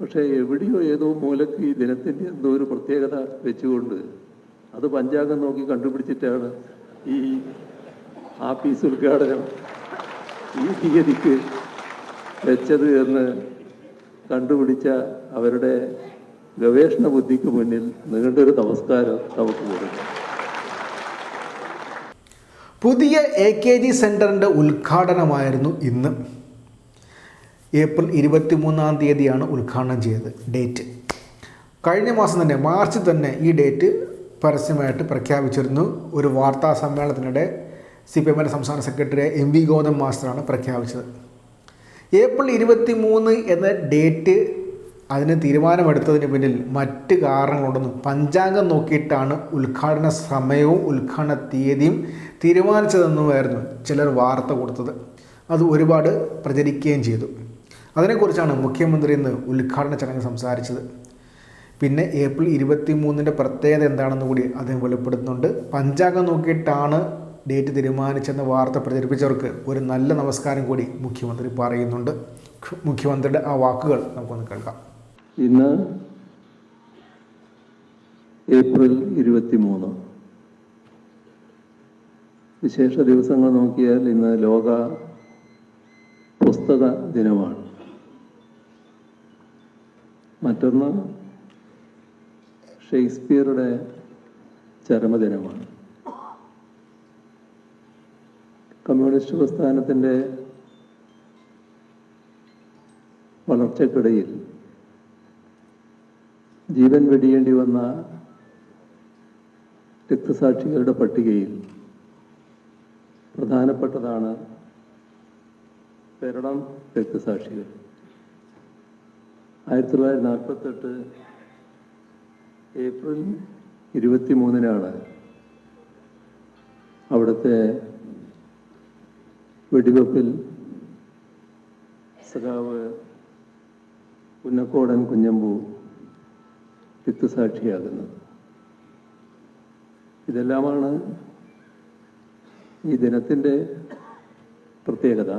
പക്ഷേ എവിടെയോ ഏതോ മൂലക്ക് ഈ ദിനത്തിന്റെ എന്തോ ഒരു പ്രത്യേകത വെച്ചുകൊണ്ട് അത് പഞ്ചാംഗം നോക്കി കണ്ടുപിടിച്ചിട്ടാണ് ഈ ആഫീസ് ഉദ്ഘാടനം ഈ തീയതിക്ക് വെച്ചത് എന്ന് കണ്ടുപിടിച്ച അവരുടെ ഗവേഷണ ബുദ്ധിക്ക് മുന്നിൽ നീണ്ടൊരു നമസ്കാരം നമുക്ക് കൊടുക്കാം. പുതിയ എ കെ ജി സെന്ററിന്റെ ഉദ്ഘാടനമായിരുന്നു ഇന്ന്. ഏപ്രിൽ ഇരുപത്തി മൂന്നാം തീയതിയാണ് ഉദ്ഘാടനം ചെയ്തത്. ഡേറ്റ്. കഴിഞ്ഞ മാസം തന്നെ മാർച്ചിൽ തന്നെ ഈ ഡേറ്റ് പരസ്യമായിട്ട് പ്രഖ്യാപിച്ചിരുന്നു. ഒരു വാർത്താ സമ്മേളനത്തിനിടെ സി പി എമ്മിന്റെ സംസ്ഥാന സെക്രട്ടറി എം വി ഗൗതം മാസ്റ്ററാണ് പ്രഖ്യാപിച്ചത്. ഏപ്രിൽ ഇരുപത്തി മൂന്ന് എന്ന ഡേറ്റ് അതിന് തീരുമാനമെടുത്തതിന് പിന്നിൽ മറ്റ് കാരണങ്ങളുണ്ടെന്നും പഞ്ചാംഗം നോക്കിയിട്ടാണ് ഉദ്ഘാടന സമയവും ഉദ്ഘാടന തീയതിയും തീരുമാനിച്ചതെന്നുമായിരുന്നു ചിലർ വാർത്ത കൊടുത്തത്. അത് ഒരുപാട് പ്രചരിക്കുകയും ചെയ്തു. അതിനെക്കുറിച്ചാണ് മുഖ്യമന്ത്രി ഇന്ന് ഉദ്ഘാടന ചടങ്ങ് സംസാരിച്ചത്. പിന്നെ ഏപ്രിൽ ഇരുപത്തി മൂന്നിന്റെ പ്രത്യേകത എന്താണെന്ന് കൂടി അദ്ദേഹം വെളിപ്പെടുത്തുന്നുണ്ട്. പഞ്ചാംഗം നോക്കിയിട്ടാണ് ഡേറ്റ് തീരുമാനിച്ചെന്ന വാർത്ത പ്രചരിപ്പിച്ചവർക്ക് ഒരു നല്ല നമസ്കാരം കൂടി മുഖ്യമന്ത്രി പറയുന്നുണ്ട്. മുഖ്യമന്ത്രിയുടെ ആ വാക്കുകൾ നമുക്കൊന്ന് കേൾക്കാം. ഇന്ന് ഏപ്രിൽ ഇരുപത്തി മൂന്ന് വിശേഷ ദിവസങ്ങൾ നോക്കിയാൽ ഇന്ന് ലോക പുസ്തക ദിനമാണ്. മറ്റൊന്ന് ഷേക്സ്പിയറുടെ ചരമദിനമാണ്. കമ്മ്യൂണിസ്റ്റ് പ്രസ്ഥാനത്തിന്റെ വളർച്ചയ്ക്കിടയിൽ ജീവൻ വെടിയേണ്ടി വന്ന രക്തസാക്ഷികളുടെ പട്ടികയിൽ പ്രധാനപ്പെട്ടതാണ് പെരളം രക്തസാക്ഷികൾ. ആയിരത്തി തൊള്ളായിരത്തി നാൽപ്പത്തെട്ട് ഏപ്രിൽ ഇരുപത്തി മൂന്നിനാണ് അവിടുത്തെ വെടിവെപ്പിൽ സഖാവ് പുന്നക്കോടൻ കുഞ്ഞമ്പു രക്തസാക്ഷിയാകുന്നത് ഇതെല്ലാമാണ് ഈ ദിനത്തിന്റെ പ്രത്യേകത.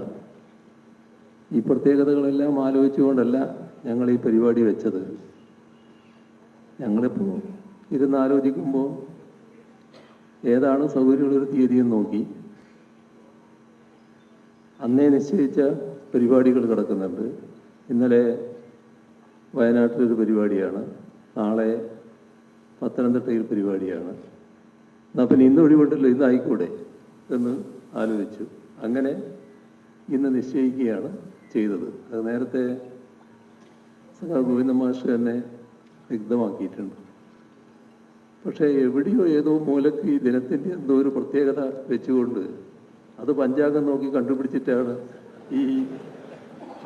ഈ പ്രത്യേകതകളെല്ലാം ആലോചിച്ചുകൊണ്ടല്ല ഞങ്ങൾ ഈ പരിപാടി വെച്ചത് ഞങ്ങളിപ്പോൾ ഇരുന്ന് ആലോചിക്കുമ്പോൾ ഏതാണ് സൗകര്യമുള്ളൊരു തീയതിയും നോക്കി. അന്നേ നിശ്ചയിച്ച പരിപാടികൾ കിടക്കുന്നുണ്ട് ഇന്നലെ വയനാട്ടിലൊരു പരിപാടിയാണ്. നാളെ പത്തനംതിട്ടയിൽ പരിപാടിയാണ്. എന്നാൽ പിന്നെ ഇന്ന് ഒഴിവുണ്ടല്ലോ ഇന്ന് ആയിക്കൂടെ എന്ന് ആലോചിച്ചു. അങ്ങനെ ഇന്ന് നിശ്ചയിക്കുകയാണ് ചെയ്തത്. അത് നേരത്തെ ഗോവിന്ദ മാഷ് തന്നെ വ്യക്തമാക്കിയിട്ടുണ്ട്. പക്ഷേ എവിടെയോ ഏതോ മൂലക്ക് ഈ ദിനത്തിന്റെ എന്തോ ഒരു പ്രത്യേകത വെച്ചുകൊണ്ട് അത് പഞ്ചാംഗം നോക്കി കണ്ടുപിടിച്ചിട്ടാണ് ഈ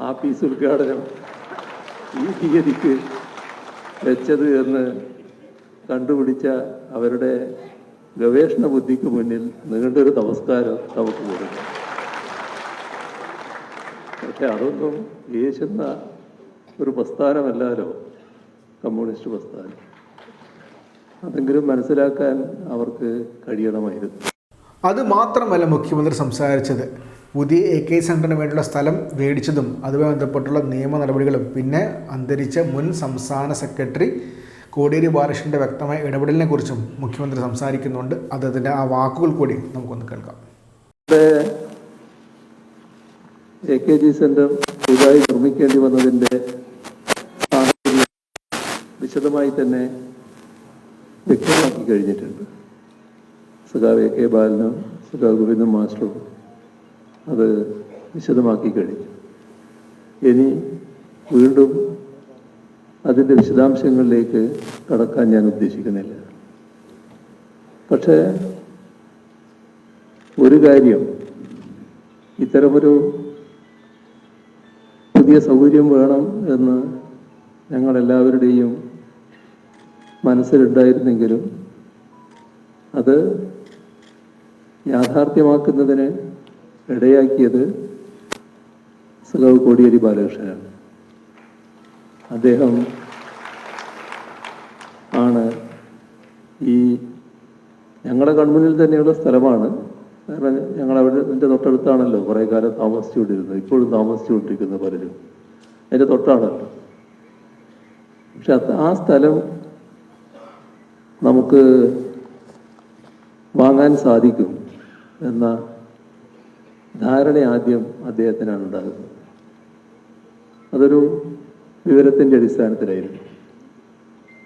ആഫീസ് ഉദ്ഘാടനം ഈ തീയതിക്ക് വെച്ചത് എന്ന് കണ്ടുപിടിച്ച അവരുടെ ഗവേഷണ ബുദ്ധിക്ക് മുന്നിൽ നീണ്ടൊരു നമസ്കാരം നമുക്ക് കൊടുക്കും. പക്ഷെ അതൊന്നും യേശുന്ന ഒരു പ്രസ്ഥാനമല്ലല്ലോ കമ്മ്യൂണിസ്റ്റ് പ്രസ്ഥാനം. അതെങ്കിലും മനസ്സിലാക്കാൻ അവർക്ക് കഴിയണമായിരുന്നു. അത് മാത്രമല്ല മുഖ്യമന്ത്രി സംസാരിച്ചത്. പുതിയ എ കെ സെന്ററിന് വേണ്ടിയുള്ള സ്ഥലം മേടിച്ചതും അതുമായി ബന്ധപ്പെട്ടുള്ള നിയമ നടപടികളും. പിന്നെ അന്തരിച്ച മുൻ സംസ്ഥാന സെക്രട്ടറി കോടിയേരി ബാലകൃഷ്ണന്റെ വ്യക്തമായ ഇടപെടലിനെ കുറിച്ചും മുഖ്യമന്ത്രി സംസാരിക്കുന്നുണ്ട്. അദ്ദേഹത്തിന്റെ ആ വാക്കുകൾ കൂടി നമുക്കൊന്ന് കേൾക്കാം. എ കെ ജി സെന്റർ പുതുതായി നിർമ്മിക്കേണ്ടി സാഹചര്യം വിശദമായി തന്നെ വ്യക്തമാക്കി കഴിഞ്ഞിട്ടുണ്ട്. സഖാവ് എ കെ ബാലനും സഖാവ് ഗോവിന്ദൻ മാസ്റ്ററും അത് വിശദമാക്കി കഴിഞ്ഞു. ഇനി വീണ്ടും അതിന്റെ വിശദാംശങ്ങളിലേക്ക് കടക്കാൻ ഞാൻ ഉദ്ദേശിക്കുന്നില്ല. പക്ഷേ ഒരു കാര്യം ഇത്തരമൊരു പുതിയ സൗകര്യം വേണം എന്ന് ഞങ്ങളെല്ലാവരുടെയും മനസ്സിലുണ്ടായിരുന്നെങ്കിലും അത് യാഥാർത്ഥ്യമാക്കുന്നതിന് ഇടയാക്കിയത് സഖാവ് കോടിയേരി ബാലകൃഷ്ണനാണ്. അദ്ദേഹം ആണ് ഈ ഞങ്ങളുടെ കൺമുന്നിൽ തന്നെയുള്ള സ്ഥലമാണ്. കാരണം ഞങ്ങൾ അവിടെ എന്റെ തൊട്ടടുത്താണല്ലോ കുറേ കാലം താമസിച്ചുകൊണ്ടിരുന്നത് ഇപ്പോഴും താമസിച്ചുകൊണ്ടിരിക്കുന്ന പലരും. എന്റെ തൊട്ടാണല്ലോ. പക്ഷെ ആ സ്ഥലം നമുക്ക് വാങ്ങാൻ സാധിക്കും എന്ന ധാരണ ആദ്യം അദ്ദേഹത്തിനാണ് ഉണ്ടാകുന്നത്. അതൊരു വിവരത്തിന്റെ അടിസ്ഥാനത്തിലായിരുന്നു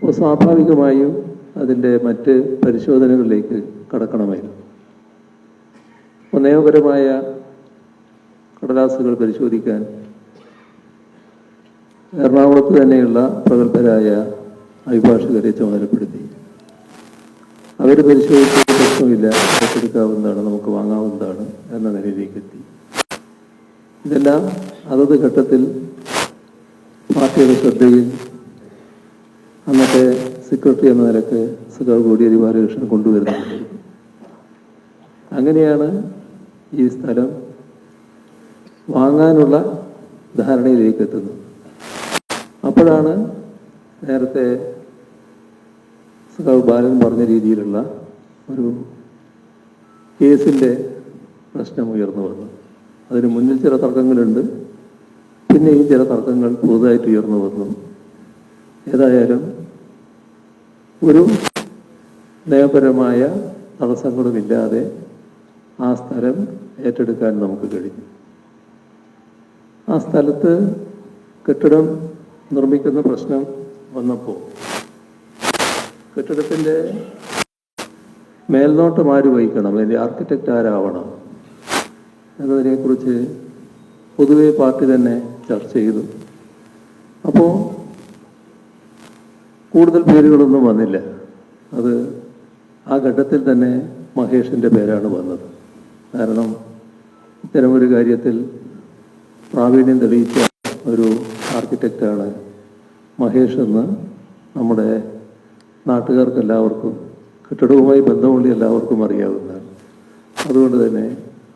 അപ്പോൾ സ്വാഭാവികമായും അതിന്റെ മറ്റ് പരിശോധനകളിലേക്ക് കടക്കണമായിരുന്നു. നിയമപരമായ കടലാസുകൾ പരിശോധിക്കാൻ എറണാകുളത്ത് തന്നെയുള്ള പ്രഗത്ഭരായ അഭിഭാഷകരെ ചുമതലപ്പെടുത്തി. അവർ പരിശോധിച്ച പ്രശ്നമില്ല ഏറ്റെടുക്കാവുന്നതാണ് നമുക്ക് വാങ്ങാവുന്നതാണ് എന്ന നിലയിലേക്ക് എത്തി ഇതെല്ലാം അതത് ഘട്ടത്തിൽ പാർട്ടിയുടെ ശ്രദ്ധയിൽ അന്നത്തെ സെക്രട്ടറി എന്ന നിലയ്ക്ക് സഖാവ് കോടിയേരി ബാലകൃഷ്ണൻ കൊണ്ടുവരുന്നുണ്ടായിരുന്നു അങ്ങനെയാണ് ഈ സ്ഥലം വാങ്ങാനുള്ള ധാരണയിലേക്ക് എത്തുന്നു. അപ്പോഴാണ് നേരത്തെ സഖാവ് ബാലൻ പറഞ്ഞ രീതിയിലുള്ള ഒരു കേസിന്റെ പ്രശ്നം ഉയർന്നു വന്നു. അതിന് മുന്നിൽ ചില തർക്കങ്ങളുണ്ട്. പിന്നെയും ചില തർക്കങ്ങൾ പുതുതായിട്ട് ഉയർന്നു വന്നു. ഏതായാലും ഒരു നിയമപരമായ തടസ്സങ്ങളുമില്ലാതെ ആ സ്ഥലം ഏറ്റെടുക്കാൻ നമുക്ക് കഴിഞ്ഞു. ആ സ്ഥലത്ത് കെട്ടിടം നിർമ്മിക്കുന്ന പ്രശ്നം വന്നപ്പോൾ കെട്ടിടത്തിന്റെ മേൽനോട്ടം ആര് വഹിക്കണം? അല്ലെങ്കിൽ ആർക്കിടെക്റ്റ് ആരാവണം? എന്നതിനെക്കുറിച്ച് പൊതുവെ പാർട്ടി തന്നെ ചർച്ച ചെയ്തു. അപ്പോൾ കൂടുതൽ പേരുകളൊന്നും വന്നില്ല. അത് ആ ഘട്ടത്തിൽ തന്നെ മഹേഷിന്റെ പേരാണ് വന്നത്. കാരണം ഇത്തരമൊരു കാര്യത്തിൽ പ്രാവീണ്യം തെളിയിച്ച ഒരു ആർക്കിടെക്റ്റാണ് മഹേഷ് എന്ന് നമ്മുടെ നാട്ടുകാർക്ക് എല്ലാവർക്കും കെട്ടിടവുമായി ബന്ധമുള്ള എല്ലാവർക്കും അറിയാവുന്നതാണ്. അതുകൊണ്ട് തന്നെ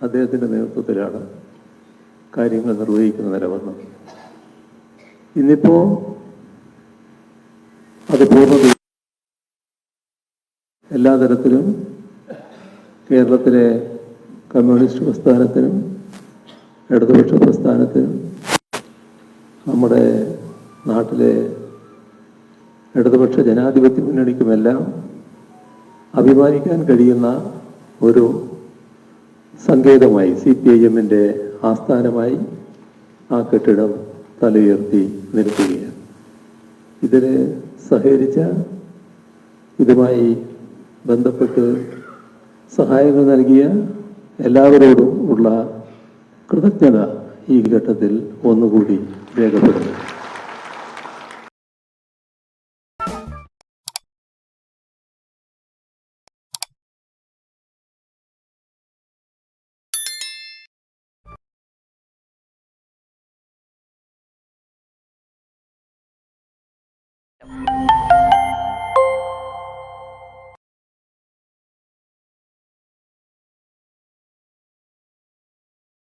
അദ്ദേഹത്തിന്റെ നേതൃത്വത്തിലാണ് കാര്യങ്ങൾ നിർവഹിക്കുന്ന നിലവന്നത് ഇന്നിപ്പോൾ അത് പൂർണത എല്ലാ തരത്തിലും കേരളത്തിലെ കമ്മ്യൂണിസ്റ്റ് പ്രസ്ഥാനത്തിനും ഇടതുപക്ഷ പ്രസ്ഥാനത്തിനും നമ്മുടെ നാട്ടിലെ ഇടതുപക്ഷ ജനാധിപത്യ മുന്നണിക്കുമെല്ലാം അഭിമാനിക്കാൻ കഴിയുന്ന ഒരു സങ്കേതമായി സി പി ഐ എമ്മിന്റെ ആസ്ഥാനമായി ആ കെട്ടിടം തലയുയർത്തി നിൽക്കുകയാണ് ഇതിന് സഹകരിച്ച ഇതുമായി ബന്ധപ്പെട്ട് സഹായങ്ങൾ നൽകിയ എല്ലാവരോടും ഉള്ള കൃതജ്ഞത ഈ ഘട്ടത്തിൽ ഒന്നുകൂടി രേഖപ്പെടുത്തുന്നു.